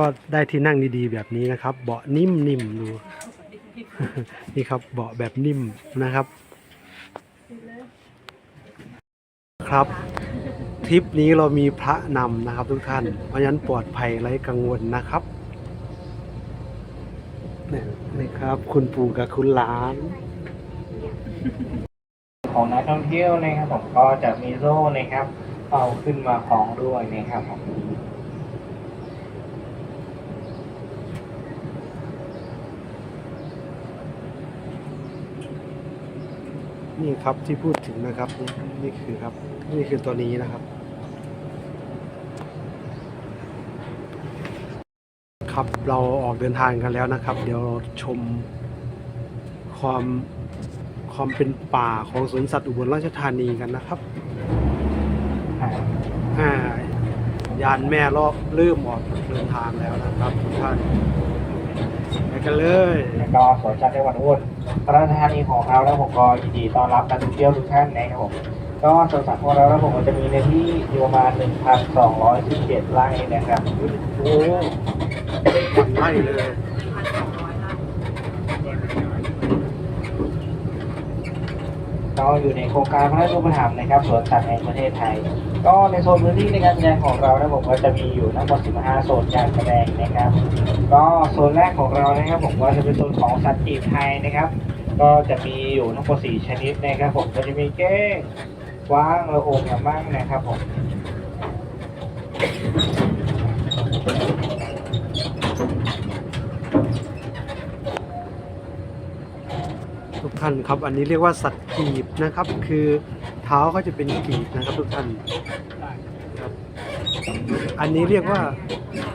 ก็ได้ที่นั่งดีๆแบบนี้นะครับ เบาะนิ่มๆดู นี่ครับเบาะแบบนิ่มนะครับ ครับทริปนี้เรามีพระนำนะครับทุกท่าน เพราะฉะนั้นปลอดภัยไร้กังวลนะครับนี่ครับ คุณปู่กับคุณหลาน ของนักท่องเที่ยวนะครับผมก็จะมีโล่นะครับ เอาขึ้นมาคล้องด้วยนะครับผม นี่ครับที่พูดถึงนะครับนี่นี่คือครับ นี่คือตัวนี้นะครับ ครับเราออกเดินทางกันแล้วนะครับ เดี๋ยวเราชมความความเป็นป่าของสวนสัตว์อุบลราชธานีกันนะครับอ่าอ่ายานแม่รอบเริ่มออกเดินทางแล้วนะครับทุกท่านไปกันเลยแล้วก็สวนสัตว์จังหวัดอุบล ปราชธานีของเราแล้วผมก็ยินดีต้อนรับนักท่องเที่ยวทุกท่านนะครับผมก็สวนสัตว์ของเราแล้วผมก็จะมีในที่อยู่ประมาณ1,217ไร่นะครับโอ้ไล่เลยก็อยู่ในโครงการพระราชอุปถัมภ์นะครับสวนสัตว์แห่งประเทศไทย ก็ในโซนพื้นที่ในการแสดงของเรานะผมก็จะมีอยู่ทั้งหมด15 โซนการแสดงนะครับ ก็โซนแรกของเรานะครับผมก็จะเป็นโซนของสัตว์ปีกไทยนะครับ ก็จะมีอยู่ทั้งหมด4ชนิดนะครับผมก็จะมีเก้งกว้างระองกระมั่งนะครับผมทุกท่านครับ อันนี้เรียกว่าสัตว์กีบนะครับ คือ ท้าเขาจะเป็นกีบนะครับทุกท่านครับ อันนี้เรียกว่า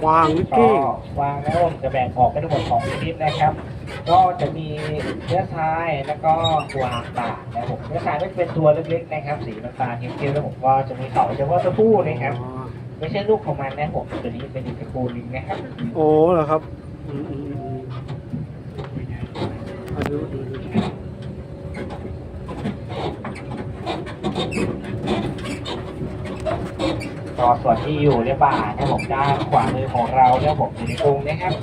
กวางหรือก็เก้งวางแล้วผมจะแบ่งออกเป็นทั้งหมดสองชนิดนะครับ ก็จะมีเนื้อทรายแล้วก็กวางป่านะครับผมเนื้อทรายก็จะเป็นตัวเล็กๆนะครับสีน้ำตาลเข้มๆแล้วผมก็จะมีเขาเฉพาะตัวผู้นะครับ อ๋อไม่ใช่ลูกของมันนะผมตัวนี้เป็นอีกตระกูลหนึงนะครับโอ้เหรอครับอืมอืมอืมอะดูดูดู ต่อส่วนที่อยู่ในป่าเนี่ยผมด้านขวามือของเราเนี่ยผมอยู่ในกรงนะครับ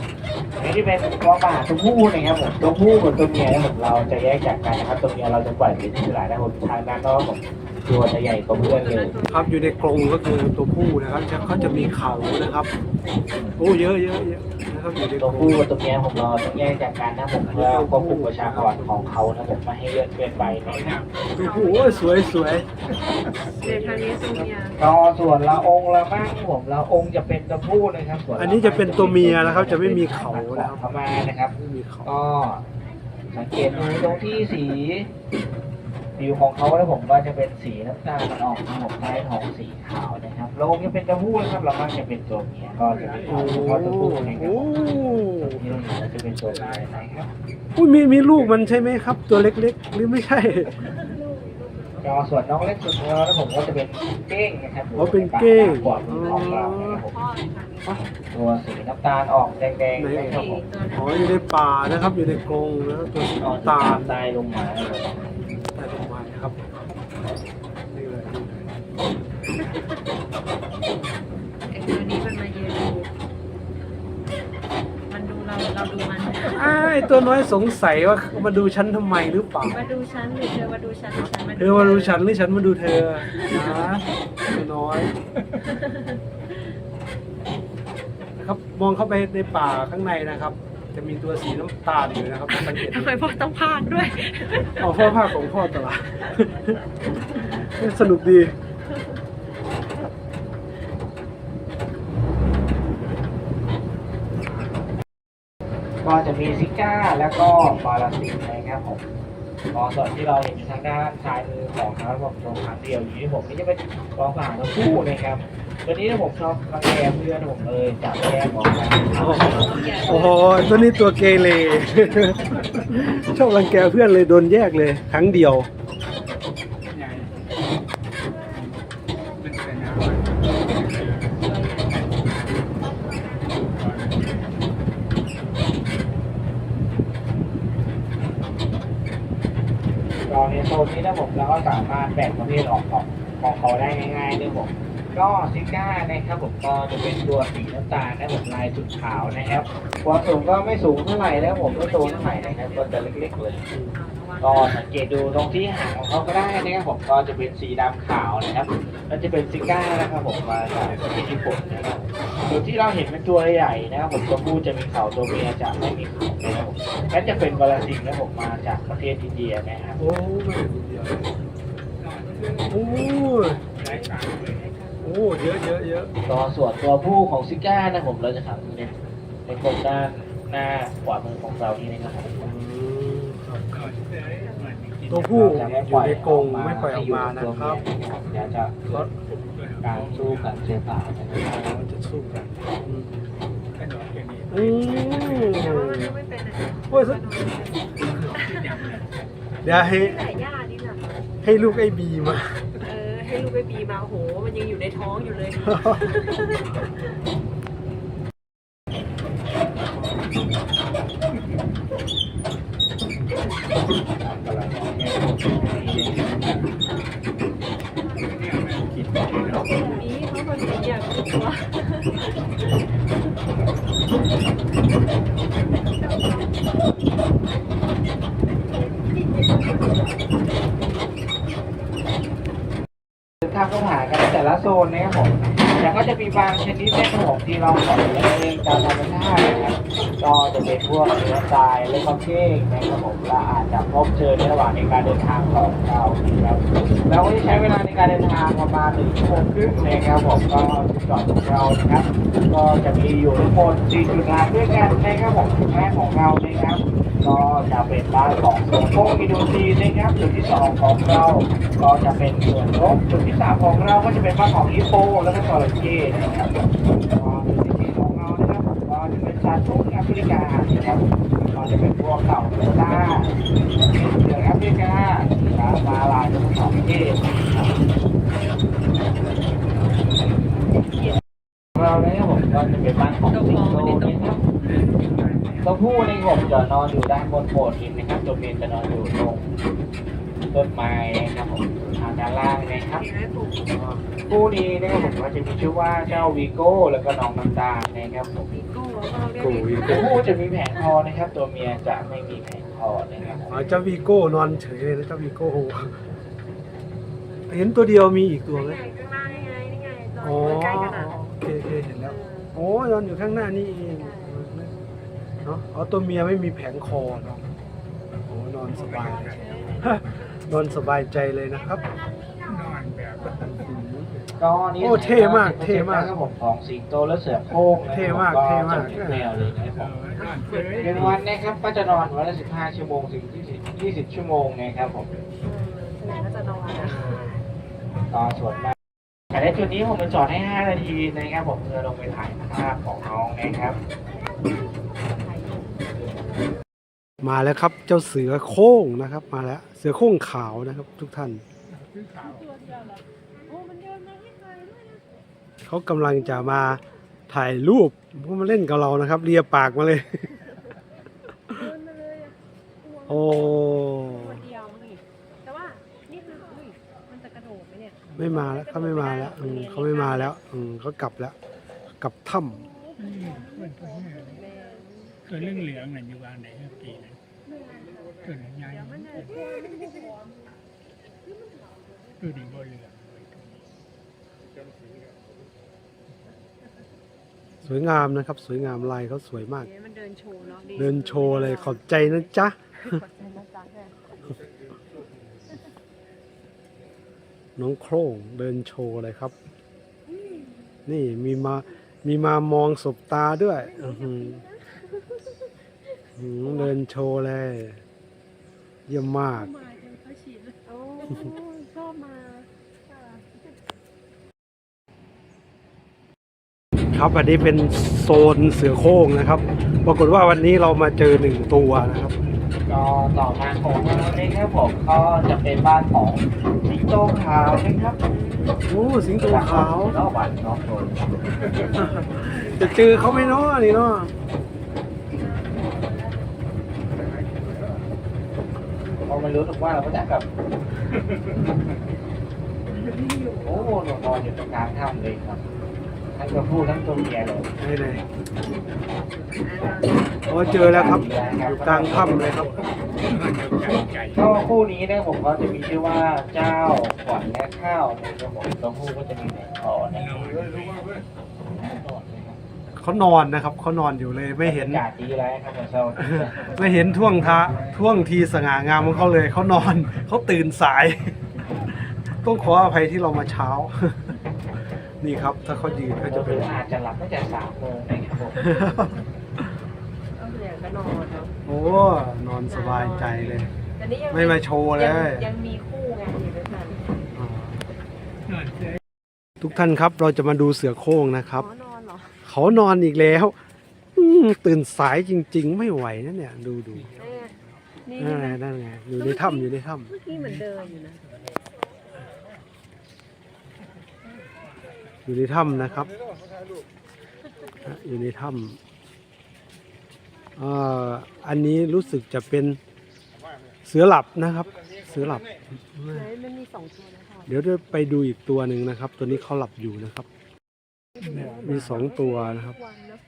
อันนี้ที่เป็นตัวป่าตัวผู้นะครับผมตัวผู้กับตัวเมียเนี่ยผมเราจะแยกจากกันนะครับตัวเมียเราจะปล่อยเป็นที่หลายนะผมทางด้านนอกผม ตัวจะใหญ่กว่าเพื่อนเลยครับอยู่ในกรงก็คือตัวผู้นะครับจะเขาจะมีเขานะครับโอ้เยอะเยอะเยอะนะครับอยู่ในกตัรวงผู้กับตัวเมียผมเราต้องแยกจากกันนะผมเพื่อควบคุมประชากรของเขานะผมไม่ให้เยอะเกินไปนะครับตัวผู้โอ้ยสวยสวยเดี๋ยวทางนี้ตัวเมียก็ส่วนละองค์ละบ้างผมละองค์จะเป็นตัวผู้นะครับส่วนอันนี้จะเป็นตัวเมียนะครับจะไม่มีเขานะครับ เข้ามานะครับ ไม่มีเขาก็สังเกตดูตรงที่สี ผิวของเขาแล้วผมก็จะเป็นสีน้ำตาลมันออกทั้งหมดใต้ท้องสีขาวนะครับโลงจะเป็นตัวผู้นะครับเรามักจะเป็นตัวเมียก็จะเป็นโอ้เฉพาะตัวผู้นะครับโหที่เราเห็นจะเป็นตัวเมียนะครับอุ้ยมีมีลูกมันใช่ไหมครับ ตัวเล็กๆ หรือไม่ใช่ก็ส่วนน้องเล็กสุดของเราแล้วผมก็จะเป็นเก้งนะครับอ๋อเป็นเก้งกว่าของเรานะครับผมพ่อเลยค่ะตัวสีน้ำตาลออกแดงๆนะครับผมอ๋ออยู่ในป่านะครับ อยู่ในกรงนะครับตัวสีออกน้ำตาลตายลงมา ครับผมใต้ต้นไม้ครับนี่เลยนี่เลยไอ้ตัวนี้มันมายืนดูมันดูเราเราดูมันอ้าวไอ้ตัวน้อยสงสัยว่ามาดูฉันทำไมหรือเปล่า มาดูฉันหรือเธอมาดูฉันหรือฉันมาเธอมาดูฉันหรือฉันมาดูเธอนะตัวน้อยนะครับมองเข้าไปในป่าข้างในนะครับ จะมีตัวสีน้ำตาลอยู่นะครับสังเกตทำไมพ่อต้องพากด้วย เอาพ่อภาคของพ่อตลาดสนุกดีก็จะมีซิก้าแล้วก็บาลาซินนะครับผมก็ส่วนที่เราเห็นอยู่ทางด้านซ้ายมือของทางผมตรงทางเดียวอยู่ที่ผมนี่จะเป็นกองผ่านทั้งคู่นะครับ ตัวนี้ผมชอบรังแกเพื่อนผมเลยจับแยกออกมาโอ้โหตัวนี้ตัวเกเร ชอบรังแกเพื่อนเลยโดนแยกเลย ครั้งเดียวก็ในโซนนี้นะผมเราก็สามารถแบ่งประเภทออกของของเขาได้ง่ายๆด้วยผม ก็ซิก้านะครับผมก็จะเป็นตัวสีน้ำตาลนะครับผมลายจุดขาวนะครับความสูงก็ไม่สูงเท่าไหร่นะครับผมไม่โตเท่าไหร่นะครับก็จะเล็กๆเลยก็สังเกตดูตรงที่หางของเขาก็ได้นะครับผมก็จะเป็นสีดำขาวนะครับแล้วจะเป็นซิก้านะครับผมมาจากประเทศญี่ปุ่นนะครับส่วนที่เราเห็นเป็นตัวใหญ่นะครับผมตัวผู้จะมีเขาตัวเมียจะไม่มีเขานะครับผมและจะเป็นบาลาซิงนะครับผมมาจากประเทศอินเดียนะครับโอ้ไม่เดียวโอ้ยโอ้เยอะเยอะเยอะก็ส่วนตัวผู้ของซิก้านะครับผมเราจะขังอยู่ในในกรงด้านหน้าขวามือของเรานี่นะครับผมอืมครับ ตัวผู้อยู่ในกรงไม่ปล่อยออกมานะครับเดี๋ยวจะเกิดการสู้กันเสียเปล่านะครับเราจะสู้กันอืมอืมแต่ว่ามันยังไม่เป็นอะโอ้ยเดี๋ยวให้แต่ย่านี่แหละให้ลูกไอ้บีมาเออ ให้ลูกไปบีมาโอ้โห มันยังอยู่ในท้องอยู่เลย นี้เขาคนไหนอยากรู้ตัว ทางเข้าหากันในแต่ ละโซนนะครับผมแต่ก็จะมีบางชนิดนะครับผมที่เราปล่อยเองตามธรรมชาตินะครับก็จะเป็นพวกเนื้อทรายและก็เก้งนะครับผมและอาจจะพบเจอในระหว่างในการเดินทางของเราครับเราก็จะใช้เวลาในการเดินทางประมาณหนึ่งชั่วโมงครึ่งนะครับผมก็จุดจอดของเรานะครับ ก็จะมีอยู่ทั้งหมด4จุดหลักด้วยกันนะครับผมจุดแรกของเรานะครับ ก็จะเป็นบ้านของสวนโพอินโดนีนะครับจุดที่สองของเราก็จะเป็นสวนนกจุดที่สามของเราก็จะเป็นบ้านของฮิปโปแล้วก็จระเข้นะครับก็จุดที่สี่ของเรานะครับก็จะเป็นชาทุ่งแอฟริกานะครับก็จะเป็นพวกเต่าเสือต้าเสือแอฟริกาปลาลาลายทั้งสองประเทศนะครับเราเนี่ยผมก็จะเป็นบ้านของสิงโตนะครับ ตัวผู้ในกบจะนอนอยู่ด้านบนโขดหินนะครับ ตัวเมียจะนอนอยู่ตรงต้นไม้นะครับผมทางด้านล่างนะครับมีไหมปู่คู่นี้นะครับผมก็จะมีชื่อว่าเจ้าวีโก้แล้วก็น้องน้ำตาลนะครับผมมีโก้แล้วก็เรียกโอ้ยตัวผู้จะมีแผงคอนะครับ ตัวเมียจะไม่มีแผงคอนะครับผมอ๋อเจ้าวีโก้นอนเฉยเลยนะเจ้าวีโก้เห็นตัวเดียวมีอีกตัวไหมนี่ไงข้างหน้านี่ไงนี่ไงนอนอ๋ออยู่ใกล้ๆกันอะโอเคโอเคเห็นแล้วโอ้ยนอนอยู่ข้างหน้านี่เอง เนาะอ๋อตัวเมียไม่มีแผงคอเนาะโอ้นอนสบายเลยนอนสบายใจเลยนะครับก็นี่โอ้เท่มากเท่มากนะครับผมของสิงโตและเสือโคร่งนะครับเท่มากก็เท่มากจะมีแนวเลยนะครับผมเป็นวันนะครับก็จะนอนวันละ15ชั่วโมงถึง20 20ชั่วโมงนะครับผมแสดงว่าจะนอนนะตอนส่วนมากแต่ในจุดนี้ผมจะจอดให้ 5 นาทีนะครับผมเพื่อลงไปถ่ายภาพของน้องนะครับ มาแล้วครับเจ้าเสือโคร่งนะครับ มาแล้วเสือโคร่งขาวนะครับ ทุกท่านโอ้มันเดินมาให้ใครด้วยนะเขากำลังจะมาถ่ายรูปเขามาเล่นกับเรานะครับเลียปากมาเลย เดินมาเลยอะโอ้ตัวเดียวนี่แต่ว่านี่คืออุ้ยมันจะกระโดดไหมเนี่ยไม่มาแล้วเขาไม่มาแล้วอืมเขาไม่มาแล้วอืมเขากลับแล้วกลับถ้ตัวเรื่องเหลืองนั่นอยู่วางไหนครับปีนั้น ตัวไหนยายตัวดีบ่เหลืองำสวยงามนะครับ สวยงามลายเขาสวยมากเอ๊ะมันเดินโชว์เนาะเดินโชว์เลยขอบใจนะจ๊ะขอบใจนะจ๊ะเนี่ยน้องโครงเดินโชว์เลยครับ นี่มีมา มีมามองสบตาด้วยอื้อหือหือเดินโชว์เลย เยี่ยมมาก มาจนเขาฉีดเลยโอ้ชอบมาค่ะครับอันนี้เป็นโซนเสือโคร่งนะครับ ปรากฏว่าวันนี้เรามาเจอหนึ่งตัวนะครับ ก็ต่อมาของเรานะครับผมก็จะเป็นบ้านของสิงโตขาวนะครับโอ้สิงโตขาวนอกบ้านนอกโซนจะเจอเขาไหมเนาะนี่เนาะ ราไม่รู้ถึกว่าเราก็จะกับโอ้โหนอนอยู่ตรงกลางถ้ำเลยครับทั้งตัวผู้ทั้งตัวเมียเลยไหนไหนโอ้เจอแล้วครับ อยู่กลางถ้ำเลยครับไก่ก็คู่นี้นะครับผมก็จะมีชื่อว่าเจ้าขวัญและข้าวนะครับผมตัวผู้ก็จะมีแหนคอนะครับ เขานอนนะครับเขานอนอยู่เลยไม่เห็นอากาศดีแล้วครับผมเช้าไม่เห็นท่วงทะท่วงทีสง่างามของเขาเลยเขานอนเขาตื่นสาย ต้องขออภัยที่เรามาเช้า นี่ครับ ถ้าเขายืนก็ก็จะจะเป็เป็นนอาจจะหลับตั้งแต่สามโมงนะครับผมก็เหลือก็นอนเนาะโอ้นอนสบายใจเลย แต่นี่ยังไม่มาโชว์เลยงยังมีคู่ไงอยู่ด้วยกันอ่านอนเฉยทุกท่านครับเราจะมาดูเสือโคร่งนะครับ อ๋อนอน เหรอเขานอนอีกแล้ว อืมตื่นสายจริง ๆ ไม่ไหวนะเนี่ย ดูดูนี่นั่นไงนั่นไงอยู่ในถ้ำอยู่ในถ้เมื่อกี้เหมือนเดินอยู่นะำอยู่ในถ้ำนะครับ อยู่ในถ้ำเอ่ออันนี้รู้สึกจะเป็นเสือหลับนะครับ เสือหลับไหนมันมีสองตัวนะพ่อเดี๋ยวจะไปดูอีกตัวหนึ่งนะครับ ตัวนี้เขาหลับอยู่นะครับ มีสองตัวนะครับวันเนาะ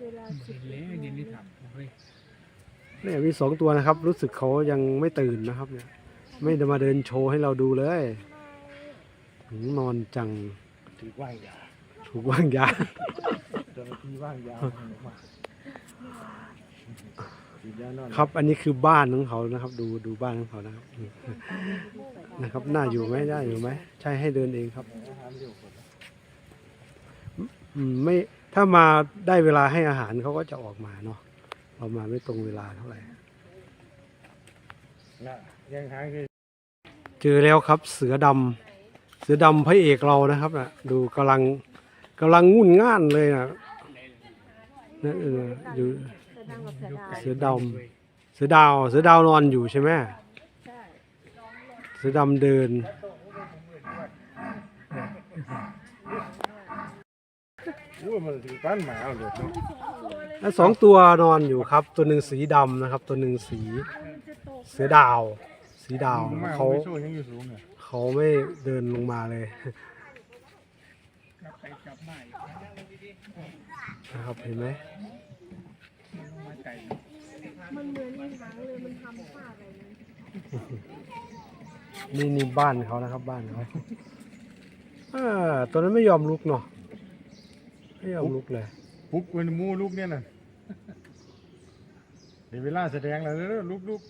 เวลาเห็นแล้วยินดีทำเฮ้ยเนี่ยมีสองตัวนะครับ รู้สึกเขายังไม่ตื่นนะครับ เนี่ย ไม่ได้มาเดินโชว์ให้เราดูเลยหืมนอนจังถือว่างยาถูกวางยาเจ้าหน้าที่ว่างยาถือยานอนครับ อันนี้คือบ้านของเขานะครับ ดูดูบ้านของเขานะครับอืมนะครับ น่าอยู่ไหมน่าอยู่ไหม ใช่ให้เดินเองครับ อืมไม่ถ้ามาได้เวลาให้อาหารเขาก็จะออกมาเนาะเรามาไม่ตรงเวลาเท่าไหร่ยังหางคือเจอแล้วครับเสือดำเสือดำพระเอกเรานะครับนะดูกำลังกำลังงุ่นง่านเลยนะนั่นเอออยู่ เสือดำกับเสือดาวเสือดำเสือดาว เสือดาวนอนอยู่ใช่ไหมใช่เสือดำเดิน อู้มันถือปั้นหมาเอาเลยเนาะแล้วสองตัวนอนอยู่ครับ ตัวหนึ่งสีดำนะครับ ตัวหนึ่งสีเสือดาว สีดาวเขาไม่สู้ยังอยู่สูงเนี่ยเขาไม่เดินลงมาเลยกลับไปกลับมาอีกนะครับเห็นไหมลงมาไก่มันเหมือนมีหางเลยมันทำท่าอะไรนะนี่นี่บ้านเขานะครับ บ้านเขาอ่าตัวนั้นไม่ยอมลุกเนาะ ไม่ยอมลุกเลยปุ๊บเป็นหมูลูกเนี่ยน่ะเดี๋ยวเวลาแสดงแล้วเด้อลูกลูก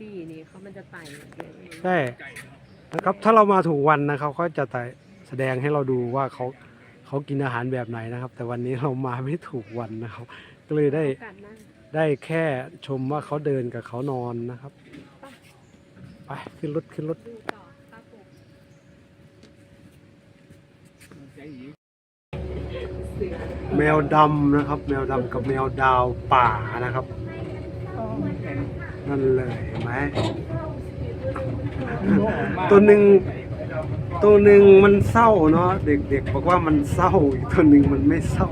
ดีนี่เขามันจะไต่เก่งใช่นะครับถ้าเรามาถูกวันนะครับเขาจะแต่แสดงให้เราดูว่าเขาเขากินอาหารแบบไหนนะครับ แต่วันนี้เรามาไม่ถูกวันนะครับ ก็เลยได้กัดนะได้ได้แค่ชมว่าเขาเดินกับเขานอนนะครับ ไปขึ้นรถขึ้นรถ ดูต่อตาปุก ใจอีก เสือ แมวดำนะครับ แมวดำกับแมวดาวป่านะครับ นั่นเลยเห็นไหมตัวหนึ่งตัวหนึ่งมันเศร้าเนาะเด็กๆบอกว่ามันเศร้าอีกตัวหนึ่งมันไม่เศร้า